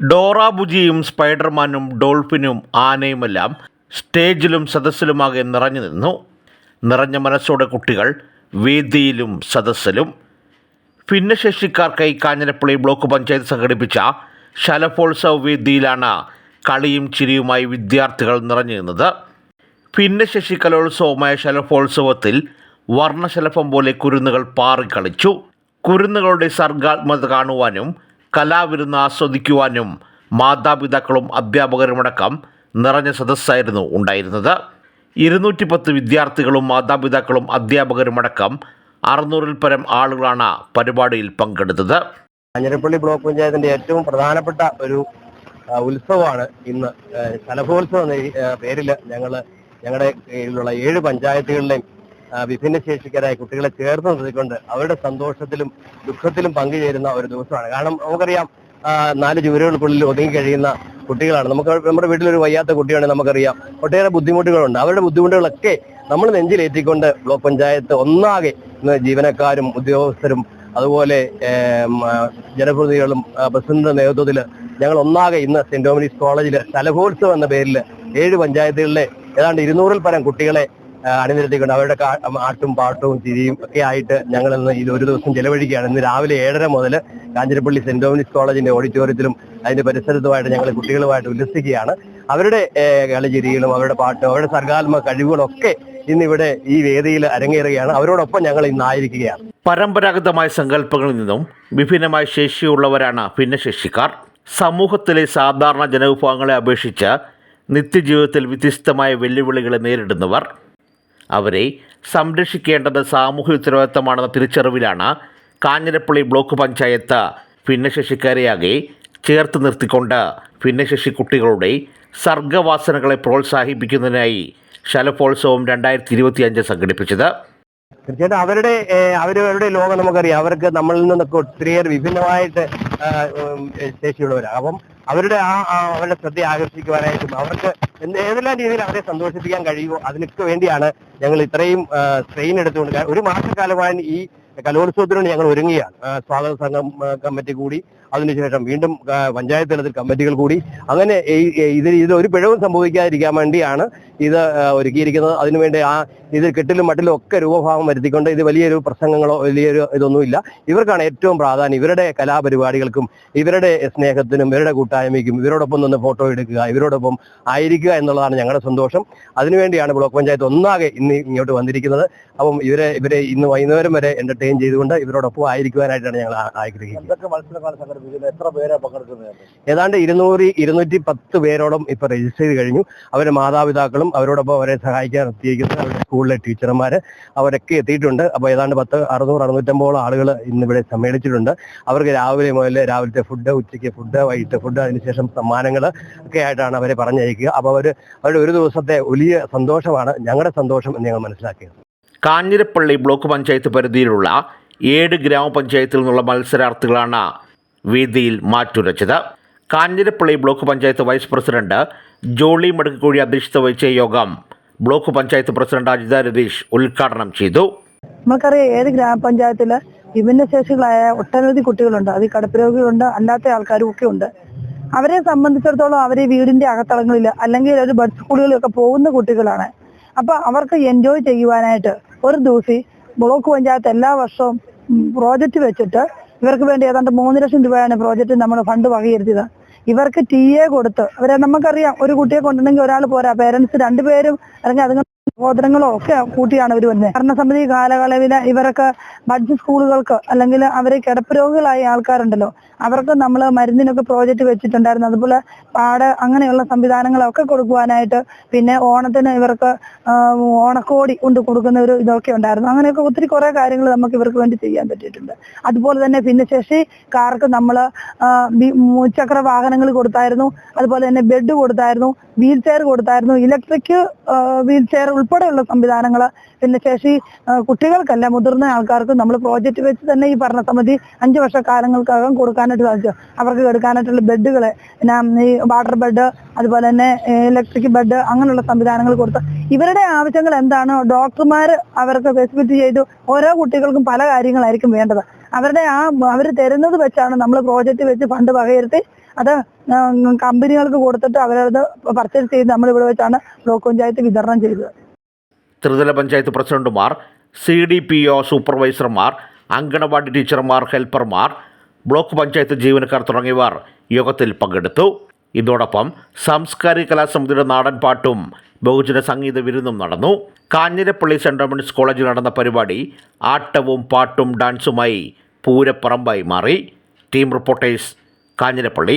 Dora ബുജിയും സ്പൈഡർമാനും ഡോൾഫിനും ആനയുമെല്ലാം സ്റ്റേജിലും സദസ്സിലുമാകെ നിറഞ്ഞു നിന്നു. നിറഞ്ഞ മനസ്സോടെ കുട്ടികൾ വേദിയിലും സദസ്സിലും. ഭിന്നശേഷിക്കാർക്കായി കാഞ്ഞിരപ്പള്ളി ബ്ലോക്ക് പഞ്ചായത്ത് സംഘടിപ്പിച്ച ശലഭോത്സവ വേദിയിലാണ് കളിയും ചിരിയുമായി വിദ്യാർത്ഥികൾ നിറഞ്ഞു നിന്നത്. ഭിന്നശേഷി കലോത്സവമായ ശലഭോത്സവത്തിൽ വർണശലഭം പോലെ കുരുന്നുകൾ പാറിക്കളിച്ചു കുരുന്നുകളുടെ സർഗാത്മകത കാണുവാനും കലാവിരുന്ന് ആസ്വദിക്കുവാനും മാതാപിതാക്കളും അധ്യാപകരുമടക്കം നിറഞ്ഞ സദസ്സായിരുന്നു ഉണ്ടായിരുന്നത്. ഇരുന്നൂറ്റി പത്ത് വിദ്യാർത്ഥികളും മാതാപിതാക്കളും അധ്യാപകരുമടക്കം അറുന്നൂറിൽ പരം ആളുകളാണ് പരിപാടിയിൽ പങ്കെടുത്തത്. കാഞ്ഞിരപ്പള്ളി ബ്ലോക്ക് പഞ്ചായത്തിന്റെ ഏറ്റവും പ്രധാനപ്പെട്ട ഒരു ഉത്സവമാണ് ഇന്ന് ആ, ശലഭോത്സവം എന്ന പേരിൽ ഞങ്ങൾ ഞങ്ങളുടെ കീഴിലുള്ള ഏഴ് പഞ്ചായത്തുകളിലെയും ആ, ഭിന്നശേഷിക്കാരായ കുട്ടികളെ ചേർത്ത് നിർത്തിക്കൊണ്ട് അവരുടെ സന്തോഷത്തിലും ദുഃഖത്തിലും പങ്കുചേരുന്ന ഒരു ദിവസമാണ്. കാരണം നമുക്കറിയാം നാല് ചുവരുകൾക്കുള്ളിൽ ഒതുങ്ങി കഴിയുന്ന കുട്ടികളാണ്. നമുക്ക് നമ്മുടെ വീട്ടിലൊരു വയ്യാത്ത കുട്ടിയാണെങ്കിൽ നമുക്കറിയാം. ഒട്ടേറെ ബുദ്ധിമുട്ടുകളുണ്ട്. അവരുടെ ബുദ്ധിമുട്ടുകളൊക്കെ നമ്മൾ നെഞ്ചിലേറ്റിക്കൊണ്ട് ബ്ലോക്ക് പഞ്ചായത്ത് ഒന്നാകെ ജീവനക്കാരും ഉദ്യോഗസ്ഥരും അതുപോലെ ജനപ്രതിനിധികളും പ്രസിഡന്റിന്റെ നേതൃത്വത്തിൽ ഞങ്ങൾ ഒന്നാകെ ഇന്ന് സെന്റ് ഡോമിനിക്സ് കോളേജിൽ സ്ഥലഭോത്സവം എന്ന പേരിൽ ഏഴ് പഞ്ചായത്തുകളിലെ ഏതാണ്ട് ഇരുന്നൂറിൽ പരം കുട്ടികളെ അണിനിരത്തിക്കൊണ്ട് അവരുടെ ആട്ടും പാട്ടും ചിരിയും ഒക്കെ ആയിട്ട് ഞങ്ങൾ ഇന്ന് ഇത് ഒരു ദിവസം ചെലവഴിക്കുകയാണ്. ഇന്ന് രാവിലെ ഏഴര മുതൽ കാഞ്ഞിരപ്പള്ളി സെന്റ് ഡോമിനിക്സ് കോളേജിന്റെ ഓഡിറ്റോറിയത്തിലും അതിന്റെ പരിസരത്തുമായിട്ട് ഞങ്ങൾ കുട്ടികളുമായിട്ട് ഉല്ലസിക്കുകയാണ്. അവരുടെ കളിചിരികളും അവരുടെ പാട്ടും അവരുടെ സർഗാത്മക കഴിവുകളും ഒക്കെ ഇന്നിവിടെ ഈ വേദിയിൽ അരങ്ങേറുകയാണ്. അവരോടൊപ്പം ഞങ്ങൾ ഇന്ന് ആയിരിക്കുകയാണ്. പരമ്പരാഗതമായ സങ്കല്പങ്ങളിൽ നിന്നും വിഭിന്നമായ ശേഷിയുള്ളവരാണ് ഭിന്നശേഷിക്കാർ. സമൂഹത്തിലെ സാധാരണ ജനവിഭാഗങ്ങളെ അപേക്ഷിച്ച് നിത്യജീവിതത്തിൽ വ്യത്യസ്തമായ വെല്ലുവിളികളെ നേരിടുന്നവർ. അവരെ സംരക്ഷിക്കേണ്ടത് സാമൂഹ്യ ഉത്തരവാദിത്തമാണെന്ന തിരിച്ചറിവിലാണ് കാഞ്ഞിരപ്പള്ളി ബ്ലോക്ക് പഞ്ചായത്ത് ഭിന്നശേഷിക്കാരെയാകെ ചേർത്ത് നിർത്തിക്കൊണ്ട് ഭിന്നശേഷി കുട്ടികളുടെ സർഗവാസനകളെ പ്രോത്സാഹിപ്പിക്കുന്നതിനായി ശലഭോത്സവം രണ്ടായിരത്തി ഇരുപത്തിയഞ്ച് സംഘടിപ്പിച്ചത്. തീർച്ചയായിട്ടും അവരുടെ അവരവരുടെ ലോകം നമുക്കറിയാം. അവർക്ക് നമ്മളിൽ നിന്നൊക്കെ ഒത്തിരിയേറെ വിഭിന്നമായിട്ട് ശേഷിയുള്ളവരാണ്. അപ്പം അവരുടെ ആ അവരുടെ ശ്രദ്ധ ആകർഷിക്കുവാനായിട്ടും അവർക്ക് ഏതെല്ലാം രീതിയിൽ അവരെ സന്തോഷിപ്പിക്കാൻ കഴിയുമോ അതിനൊക്കെ വേണ്ടിയാണ് ഞങ്ങൾ ഇത്രയും സ്ട്രെയിൻ എടുത്തുകൊണ്ട് ഒരു മാസക്കാലമായി ഈ കലോത്സവത്തിനോട് ഞങ്ങൾ ഒരുങ്ങിയാണ് സ്വാഗത സംഘം കമ്മിറ്റി കൂടി അതിനുശേഷം വീണ്ടും പഞ്ചായത്ത് തലത്തിൽ കമ്മിറ്റികൾ കൂടി അങ്ങനെ ഇതിൽ ഇത് ഒരു പിഴവും സംഭവിക്കാതിരിക്കാൻ വേണ്ടിയാണ് ഇത് ഒരുക്കിയിരിക്കുന്നത്. അതിനുവേണ്ടി ആ ഇത് കെട്ടിലും മട്ടിലും ഒക്കെ രൂപഭാവം വരുത്തിക്കൊണ്ട് ഇത് വലിയൊരു പ്രസംഗങ്ങളോ വലിയൊരു ഇതൊന്നുമില്ല. ഇവർക്കാണ് ഏറ്റവും പ്രാധാന്യം ഇവരുടെ കലാപരിപാടികൾക്കും ഇവരുടെ സ്നേഹത്തിനും ഇവരുടെ കൂട്ടായ്മയ്ക്കും ഇവരോടൊപ്പം നിന്ന് ഫോട്ടോ എടുക്കുക ഇവരോടൊപ്പം ആയിരിക്കുക എന്നുള്ളതാണ് ഞങ്ങളുടെ സന്തോഷം. അതിനുവേണ്ടിയാണ് ബ്ലോക്ക് പഞ്ചായത്ത് ഒന്നാകെ ഇന്ന് ഇങ്ങോട്ട് വന്നിരിക്കുന്നത്. അപ്പം ഇവരെ ഇവരെ ഇന്ന് വൈകുന്നേരം വരെ എന്റർടൈൻ ചെയ്തുകൊണ്ട് ഇവരോടൊപ്പം ആയിരിക്കുവാനായിട്ടാണ് ഞങ്ങൾ ആ- എത്ര പേരാ പങ്കെടുക്കുന്നത്? ഏതാണ്ട് ഇരുന്നൂറ് ഇരുന്നൂറ്റി പത്ത് പേരോളം ഇപ്പൊ രജിസ്റ്റർ ചെയ്ത് കഴിഞ്ഞു. അവരെ മാതാപിതാക്കളും അവരോടൊപ്പം അവരെ സഹായിക്കാൻ എത്തിയിരിക്കുന്നത് അവരുടെ സ്കൂളിലെ ടീച്ചർമാര് അവരൊക്കെ എത്തിയിട്ടുണ്ട്. അപ്പൊ ഏതാണ്ട് പത്ത് അറുന്നൂറ് അറുന്നൂറ്റമ്പോളം ആളുകൾ ഇന്ന് ഇവിടെ സമ്മേളിച്ചിട്ടുണ്ട്. അവർക്ക് രാവിലെ മുതൽ രാവിലത്തെ ഫുഡ് ഉച്ചയ്ക്ക് ഫുഡ് വൈകിട്ട് ഫുഡ് അതിനുശേഷം സമ്മാനങ്ങൾ ഒക്കെ ആയിട്ടാണ് അവരെ പറഞ്ഞയക്കുക. അപ്പൊ അവർ അവരുടെ ഒരു ദിവസത്തെ വലിയ സന്തോഷമാണ്. ഞങ്ങളുടെ സന്തോഷം എന്ന് ഞങ്ങൾ മനസ്സിലാക്കിയത്. കാഞ്ഞിരപ്പള്ളി ബ്ലോക്ക് പഞ്ചായത്ത് പരിധിയിലുള്ള ഏഴ് ഗ്രാമപഞ്ചായത്തിൽ നിന്നുള്ള മത്സരാർത്ഥികളാണ് വേദിയിൽ മാറ്റുരച്ചത് Kanjirappally block panchayat vice president Jolly Madakkukuzhi അധ്യക്ഷത വഹിച്ച യോഗം ബ്ലോക്ക് പഞ്ചായത്ത് പ്രസിഡന്റ് അജിത രതീഷ് ഉദ്ഘാടനം ചെയ്തു. നമുക്കറിയാം ഏത് ഗ്രാമപഞ്ചായത്തിൽ വിഭിന്നശേഷികളായ ഒട്ടനവധി കുട്ടികളുണ്ട് അത് കടപ്പുരോഗികളുണ്ട് അല്ലാത്ത ആൾക്കാരും ഒക്കെ ഉണ്ട്. അവരെ സംബന്ധിച്ചിടത്തോളം അവരെ വീടിന്റെ അകത്തളങ്ങളിൽ അല്ലെങ്കിൽ ഒരു ബഡ് സ്കൂളുകളിലൊക്കെ പോകുന്ന കുട്ടികളാണ്. അപ്പൊ അവർക്ക് എൻജോയ് ചെയ്യുവാനായിട്ട് ഒരു ദിവസം ബ്ലോക്ക് പഞ്ചായത്ത് എല്ലാ വർഷവും പ്രോജക്റ്റ് വെച്ചിട്ട് ഇവർക്ക് വേണ്ടി ഏതാണ്ട് മൂന്ന് ലക്ഷം രൂപയാണ് പ്രോജക്റ്റ് നമ്മൾ ഫണ്ട് വകയിരുത്തിയത്. ഇവർക്ക് ടി എ കൊടുത്ത് അവരെ നമുക്കറിയാം ഒരു കുട്ടിയെ കൊണ്ടുണ്ടെങ്കിൽ ഒരാൾ പോരാ പേരൻസ് രണ്ടുപേരും അല്ലെങ്കിൽ അതുങ്ങൾ സഹോദരങ്ങളോ ഒക്കെ കൂട്ടിയാണ് ഇവർ വരുന്നത് ഭരണസമിതി കാലയളവിൽ ഇവരൊക്കെ ബഡ്ജ് സ്കൂളുകൾക്ക് അല്ലെങ്കിൽ അവർ കിടപ്പ് രോഗികളായ ആൾക്കാരുണ്ടല്ലോ അവർക്ക് നമ്മൾ മരുന്നിനൊക്കെ പ്രോജക്റ്റ് വെച്ചിട്ടുണ്ടായിരുന്നു. അതുപോലെ പാട് അങ്ങനെയുള്ള സംവിധാനങ്ങളൊക്കെ കൊടുക്കുവാനായിട്ട് പിന്നെ ഓണത്തിന് ഇവർക്ക് ഓണക്കോടി കൊണ്ട് കൊടുക്കുന്ന ഒരു ഇതൊക്കെ ഉണ്ടായിരുന്നു. അങ്ങനെയൊക്കെ ഒത്തിരി കുറെ കാര്യങ്ങൾ നമുക്ക് ഇവർക്ക് വേണ്ടി ചെയ്യാൻ പറ്റിയിട്ടുണ്ട്. അതുപോലെ തന്നെ ഭിന്നശേഷിക്കാർക്ക് നമ്മൾ മുച്ചക്ര വാഹനങ്ങൾ കൊടുത്തായിരുന്നു. അതുപോലെ തന്നെ ബെഡ് കൊടുത്തായിരുന്നു വീൽ ചെയർ കൊടുത്തായിരുന്നു. ഇലക്ട്രിക് വീൽ ചെയർ ഉൾപ്പെടെയുള്ള സംവിധാനങ്ങൾ ഭിന്നശേഷി ശേഷി കുട്ടികൾക്കല്ല മുതിർന്ന ആൾക്കാർക്ക് നമ്മൾ പ്രോജക്റ്റ് വെച്ച് തന്നെ ഈ ഭരണസമിതി അഞ്ച് വർഷക്കാലങ്ങൾക്കകം കൊടുക്കാനായിട്ട് സാധിച്ചു. അവർക്ക് എടുക്കാനായിട്ടുള്ള ബെഡുകൾ പിന്നെ ഈ വാട്ടർ ബെഡ് അതുപോലെ തന്നെ ഇലക്ട്രിക് ബെഡ് അങ്ങനെയുള്ള സംവിധാനങ്ങൾ കൊടുത്ത് ഇവരുടെ ആവശ്യങ്ങൾ എന്താണ് ഡോക്ടർമാർ അവർക്ക് സ്പെസിഫിറ്റ് ചെയ്തു. ഓരോ കുട്ടികൾക്കും പല കാര്യങ്ങളായിരിക്കും വേണ്ടത്. അവരുടെ ആ അവർ തരുന്നത് വെച്ചാണ് നമ്മൾ പ്രോജക്റ്റ് വെച്ച് ഫണ്ട് വകയിരുത്തി അത് കമ്പനികൾക്ക് കൊടുത്തിട്ട് അവരത് പർച്ചേസ് ചെയ്ത് നമ്മൾ ഇവിടെ വെച്ചാണ് ബ്ലോക്ക് പഞ്ചായത്ത് വിതരണം ചെയ്തത്. ത്രിതല പഞ്ചായത്ത് പ്രസിഡന്റുമാർ സി ഡി പി ഒ സൂപ്പർവൈസർമാർ അങ്കണവാടി ടീച്ചർമാർ ഹെൽപ്പർമാർ ബ്ലോക്ക് പഞ്ചായത്ത് ജീവനക്കാർ തുടങ്ങിയവർ യോഗത്തിൽ പങ്കെടുത്തു. ഇതോടൊപ്പം സാംസ്കാരിക കലാസമിതിയുടെ നാടൻ പാട്ടും ബഹുജന സംഗീത വിരുന്നും നടന്നു. കാഞ്ഞിരപ്പള്ളി സെന്റ് കോളേജിൽ നടന്ന പരിപാടി ആട്ടവും പാട്ടും ഡാൻസുമായി പൂരപ്പറമ്പായി മാറി. Team reporters Kanjirappally.